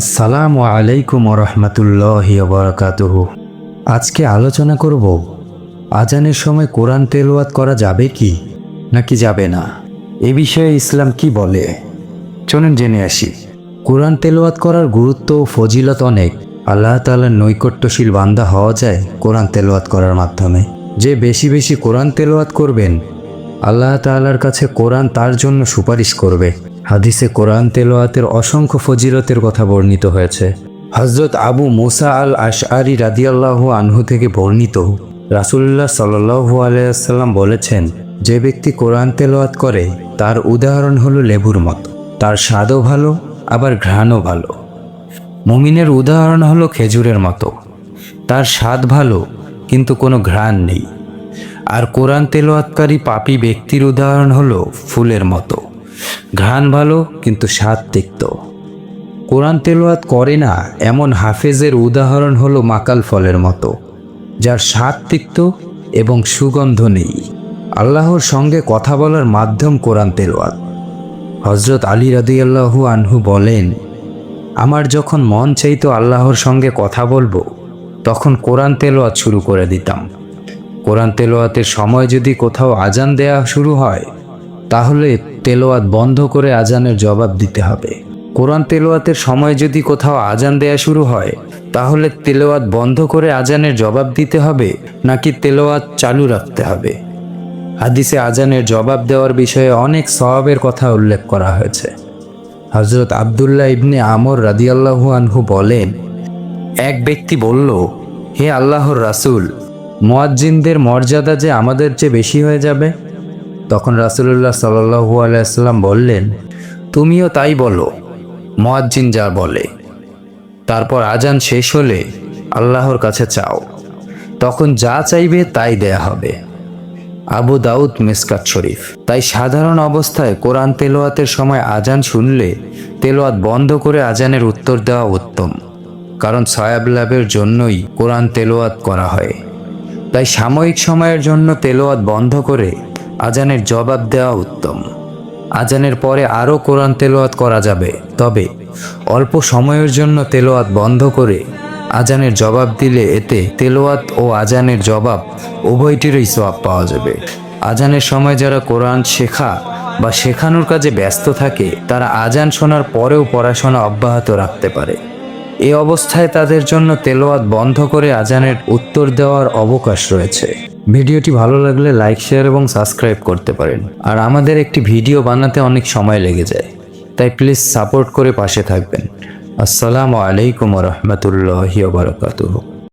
আসসালামু আলাইকুম রহমতুল্লাহ বরকাতুহ আজকে আলোচনা করব, আজানের সময় কোরআন তেলাওয়াত করা যাবে কি, নাকি যাবে না? এ বিষয়ে ইসলাম কি বলে? চলুন জেনে আসি। কোরআন তেলাওয়াত করার গুরুত্ব ও ফজিলত অনেক। আল্লাহ তাআলার নৈকট্যশীল বান্দা হওয়া যায় কোরআন তেলাওয়াত করার মাধ্যমে। যে বেশি বেশি কোরআন তেলাওয়াত করবেন, আল্লাহ তাআলার কাছে কোরআন তার জন্য সুপারিশ করবে। হাদিসে কোরআন তেলাওয়াতের অসংখ্য ফজিলতের কথা বর্ণিত হয়েছে। হজরত আবু মোসা আল আশআরি রাদিয়াল্লাহু আনহু থেকে বর্ণিত, রাসূলুল্লাহ সাল্লাল্লাহু আলাইসাল্লাম বলেছেন, যে ব্যক্তি কোরআন তেলাওয়াত করে, তার উদাহরণ হলো লেবুর মতো। তার স্বাদও ভালো, আবার ঘ্রাণও ভালো। মুমিনের উদাহরণ হলো খেজুরের মতো। তার স্বাদ ভালো, কিন্তু কোনো ঘ্রাণ নেই। আর কোরআন তেলোয়াতকারী পাপী ব্যক্তির উদাহরণ হলো ফুলের মতো। ঘ্রাণ ভালো, কিন্তু স্বাদ তিক্ত। কোরআন তেলোয়াত করে না, এমন হাফেজের উদাহরণ হলো মাকাল ফলের মতো, যার স্বাদ তিক্ত এবং সুগন্ধ নেই। আল্লাহর সঙ্গে কথা বলার মাধ্যম কোরআন তেলোয়াত হজরত আলী রাদিয়াল্লাহু আনহু বলেন, আমার যখন মন চাইতো আল্লাহর সঙ্গে কথা বলব, তখন কোরআন তেলোয়াত শুরু করে দিতাম। কোরআন তেলোয়াতের সময় যদি কোথাও আজান দেয়া শুরু হয় তাহলে তেলোয়াত বন্ধ করে আজানের জবাব দিতে হবে। কোরআন তেলোয়াতের সময় যদি কোথাও আজান দেয়া শুরু হয়, তাহলে তেলোয়াত বন্ধ করে আজানের জবাব দিতে হবে নাকি তেলোয়াত চালু রাখতে হবে? হাদিসে আজানের জবাব দেওয়ার বিষয়ে অনেক সওয়াবের কথা উল্লেখ করা হয়েছে। হজরত আবদুল্লাহ ইবনে আমর রাদিয়াল্লাহু আনহু বলেন, এক ব্যক্তি বলল, হে আল্লাহর রাসূল, মোয়াজ্জিনদের মর্যাদা যে আমাদের চেয়ে বেশি হয়ে যাবে তখন রাসূলুল্লাহ সাল্লাল্লাহু আলাইহি সাল্লাম বললেন, তুমিও তাই বলো, মুয়াজ্জিন যা বলে। তারপর আজান শেষ হলে আল্লাহর কাছে চাও। তখন যা চাইবে তাই দেয়া হবে। আবু দাউদ মিসকাত শরীফ। তাই সাধারণ অবস্থায় কোরআন তেলোয়াতের সময় আজান শুনলে তেলোয়াত বন্ধ করে আজানের উত্তর দেওয়া উত্তম, কারণ সয়াব লাভের জন্যই কোরআন তেলোয়াত করা হয়। তাই সাময়িক সময়ের জন্য তেলোয়াত বন্ধ করে আজানের জবাব দেওয়া উত্তম। আজানের পরে আরও কোরআন তেলোয়াত করা যাবে। তবে অল্প সময়ের জন্য তেলোয়াত বন্ধ করে আজানের জবাব দিলে এতে তেলোয়াত ও আজানের জবাব উভয়টিরই সওয়াব পাওয়া যাবে। আজানের সময় যারা কোরআন শেখা বা শেখানোর কাজে ব্যস্ত থাকে, তারা আজান শোনার পরেও পড়াশোনা অব্যাহত রাখতে পারে। এ অবস্থায় তাদের জন্য তেলোয়াত বন্ধ করে আজানের উত্তর দেওয়ার অবকাশ রয়েছে। ভিডিওটি ভালো লাগলে লাইক, শেয়ার এবং সাবস্ক্রাইব করতে পারেন। আর আমাদের একটি ভিডিও বানাতে অনেক সময় লেগে যায়। তাই প্লিজ সাপোর্ট করে পাশে থাকবেন। আসসালামু আলাইকুম রহমতুল্লাহ বারকাতুহ।